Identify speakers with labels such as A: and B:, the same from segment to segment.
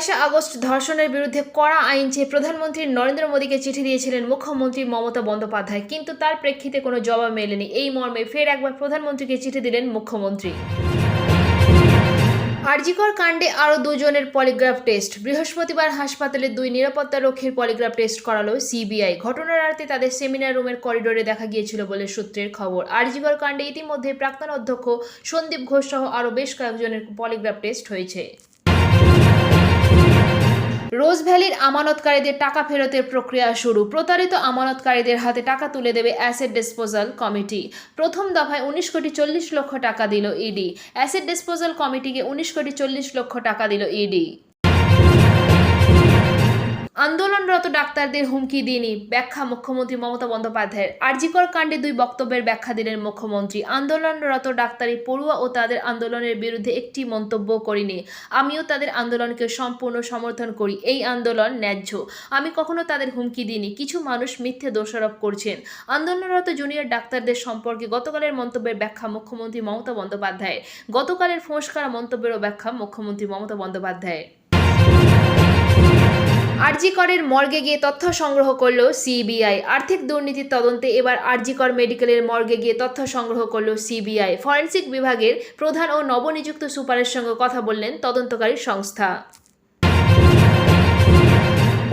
A: বাইশে আগস্ট ধর্ষণের বিরুদ্ধে কড়া আইন চেয়ে প্রধানমন্ত্রী নরেন্দ্র মোদীকে চিঠি দিয়েছিলেন মুখ্যমন্ত্রী মমতা বন্দ্যোপাধ্যায়। কিন্তু তার প্রেক্ষিতে কোনো জবাব মেলেনি। এই মর্মে ফের একবার প্রধানমন্ত্রীকে চিঠি দিলেন মুখ্যমন্ত্রী। আরজিকর কাণ্ডে আরও দুজনের পলিগ্রাফ টেস্ট। বৃহস্পতিবার হাসপাতালে দুই নিরাপত্তা রক্ষীর পলিগ্রাফ টেস্ট করালো সিবিআই। ঘটনার রাতে তাদের সেমিনার রুমের করিডোরে দেখা গিয়েছিল বলে সূত্রের খবর। আরজিকর কাণ্ডে ইতিমধ্যে প্রাক্তন অধ্যক্ষ সন্দীপ ঘোষ সহ আরও বেশ কয়েকজনের পলিগ্রাফ টেস্ট হয়েছে। রোজ ভ্যালির আমানতকারীদের টাকা ফেরতের প্রক্রিয়া শুরু। প্রতারিত আমানতকারীদের হাতে টাকা তুলে দেবে অ্যাসেট ডিসপোজাল কমিটি। প্রথম দফায় উনিশ কোটি চল্লিশ লক্ষ টাকা দিল ইডি। অ্যাসেট ডিসপোজাল কমিটিকে উনিশ কোটি চল্লিশ লক্ষ টাকা দিল ইডি। আন্দোলনরত ডাক্তারদের হুমকি দিনই ব্যাখ্যা মুখ্যমন্ত্রী মমতা বন্দ্যোপাধ্যায়ের। আরজিকর কাণ্ডে দুই বক্তব্যের ব্যাখ্যা দিলেন মুখ্যমন্ত্রী। আন্দোলনরত ডাক্তারি পড়ুয়া ও তাদের আন্দোলনের বিরুদ্ধে একটি মন্তব্য করিনি। আমিও তাদের আন্দোলনকে সম্পূর্ণ সমর্থন করি। এই আন্দোলন ন্যায্য। আমি কখনো তাদের হুমকি দিইনি। কিছু মানুষ মিথ্যে দোষারোপ করছেন। আন্দোলনরত জুনিয়র ডাক্তারদের সম্পর্কে গতকালের মন্তব্যের ব্যাখ্যা মুখ্যমন্ত্রী মমতা বন্দ্যোপাধ্যায়ের। গতকালের ফোঁসকারা মন্তব্যেরও ব্যাখ্যা মুখ্যমন্ত্রী মমতা বন্দ্যোপাধ্যায়ের। আরজিকরের মর্গে গিয়ে তথ্য সংগ্রহ করল সিবিআই। আর্থিক দুর্নীতির তদন্তে এবার আরজিকর মেডিকেলের মর্গে গিয়ে তথ্য সংগ্রহ করল সিবিআই। ফরেন্সিক বিভাগের প্রধান ও নবনিযুক্ত সুপারের সঙ্গে কথা বললেন তদন্তকারী সংস্থা।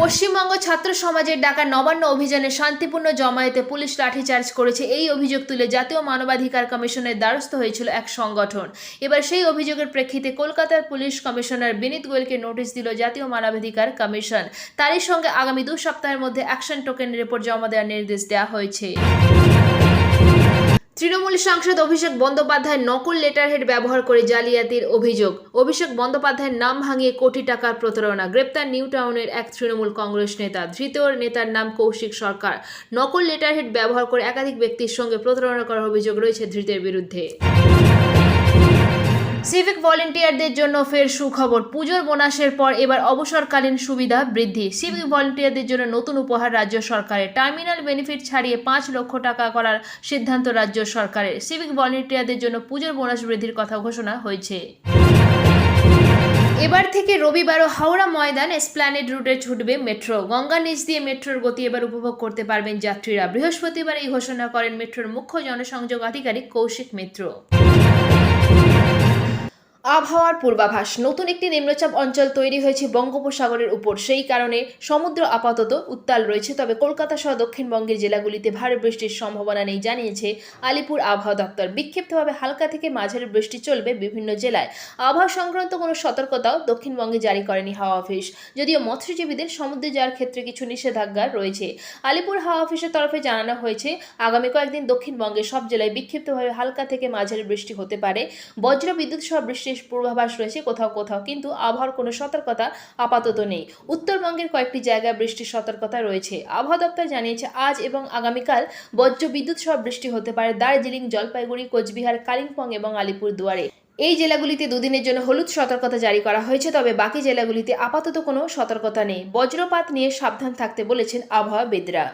A: পশ্চিমবঙ্গ ছাত্র সমাজের ডাকা নবান্ন অভিযানে শান্তিপূর্ণ জমায়েতে পুলিশ লাঠিচার্জ করেছে। এই অভিযোগ তুলে জাতীয় মানবাধিকার কমিশনের দ্বারস্থ হয়েছিল এক সংগঠন। এবার সেই অভিযোগের প্রেক্ষিতে কলকাতার পুলিশ কমিশনার বিনীত গোয়েলকে নোটিশ দিল জাতীয় মানবাধিকার কমিশন। তারই সঙ্গে আগামী দু সপ্তাহের মধ্যে অ্যাকশন টোকেন রিপোর্ট জমা দেওয়ার নির্দেশ দেওয়া হয়েছে। তৃণমূল সাংসদ অভিষেক বন্দ্যোপাধ্যায় নকল লেটারহেড ব্যবহার করে জালিয়াতির অভিযোগ। অভিষেক বন্দ্যোপাধ্যায়ের নাম ভাঙিয়ে কোটি টাকার প্রতারণা। গ্রেপ্তার নিউ টাউনের এক তৃণমূল কংগ্রেস নেতা। ধৃত নেতার নাম কৌশিক সরকার। নকল লেটারহেড ব্যবহার করে একাধিক ব্যক্তির সঙ্গে প্রতারণা করার অভিযোগ রয়েছে ধৃতের বিরুদ্ধে। সিভিক ভলেন্টিয়ারদের জন্য ফের সুখবর। পুজোর বোনাসের পর এবার অবসরকালীন সুবিধা বৃদ্ধি। সিভিক ভলেন্টিয়ারদের জন্য নতুন উপহার রাজ্য সরকারের। টার্মিনাল বেনিফিট ছাড়িয়ে পাঁচ লক্ষ টাকা করার সিদ্ধান্ত রাজ্য সরকারের। সিভিক ভলেন্টিয়ারদের জন্য পুজোর বোনাস বৃদ্ধির কথা ঘোষণা হয়েছে। এবার থেকে রবিবারও হাওড়া ময়দান এসপ্ল্যানেড রুটে ছুটবে মেট্রো গঙ্গা নিচ দিয়ে মেট্রোর গতি এবার উপভোগ করতে পারবেন যাত্রীরা। বৃহস্পতিবার এই ঘোষণা করেন মেট্রোর মুখ্য জনসংযোগ আধিকারিক কৌশিক মিত্র। আবহাওয়ার পূর্বাভাস। নতুন একটি নিম্নচাপ অঞ্চল তৈরি হয়েছে বঙ্গোপসাগরের উপর। সেই কারণে সমুদ্র আপাতত উত্তাল রয়েছে। তবে কলকাতা সহ দক্ষিণবঙ্গের জেলাগুলিতে ভারী বৃষ্টির সম্ভাবনা নেই, জানিয়েছে আলিপুর আবহাওয়া দপ্তর। বিক্ষিপ্তভাবে হালকা থেকে মাঝারি বৃষ্টি চলবে বিভিন্ন জেলায়। আবহাওয়া সংক্রান্ত কোনো সতর্কতাও দক্ষিণবঙ্গে জারি করেনি হাওয়া অফিস। যদিও মৎস্যজীবীদের সমুদ্রে যাওয়ার ক্ষেত্রে কিছু নিষেধাজ্ঞা রয়েছে। আলিপুর হাওয়া অফিসের তরফে জানানো হয়েছে, আগামী কয়েকদিন দক্ষিণবঙ্গের সব জেলায় বিক্ষিপ্তভাবে হালকা থেকে মাঝারি বৃষ্টি হতে পারে। বজ্র বিদ্যুৎ সহ বৃষ্টির পূর্বাভাস রয়েছে কোথাও কোথাও, কিন্তু আবহাওয়ার কোনো সতর্কতা আপাতত নেই। উত্তরবঙ্গের কয়েকটি জায়গায় বৃষ্টির সতর্কতা রয়েছে। আবহাওয়া দপ্তর জানিয়েছে, আজ এবং আগামীকাল বজ্র বিদ্যুৎ সহ বৃষ্টি হতে পারে দার্জিলিং, জলপাইগুড়ি, কোচবিহার, কালিম্পং এবং আলিপুর দুয়ারে এই জেলাগুলিতে দুদিনের জন্য হলুদ সতর্কতা জারি করা হয়েছে, তবে বাকি জেলাগুলিতে আপাতত কোনো সতর্কতা নেই। বজ্রপাত নিয়ে সাবধান থাকতে বলেছেন আবহাওয়াবিদরা।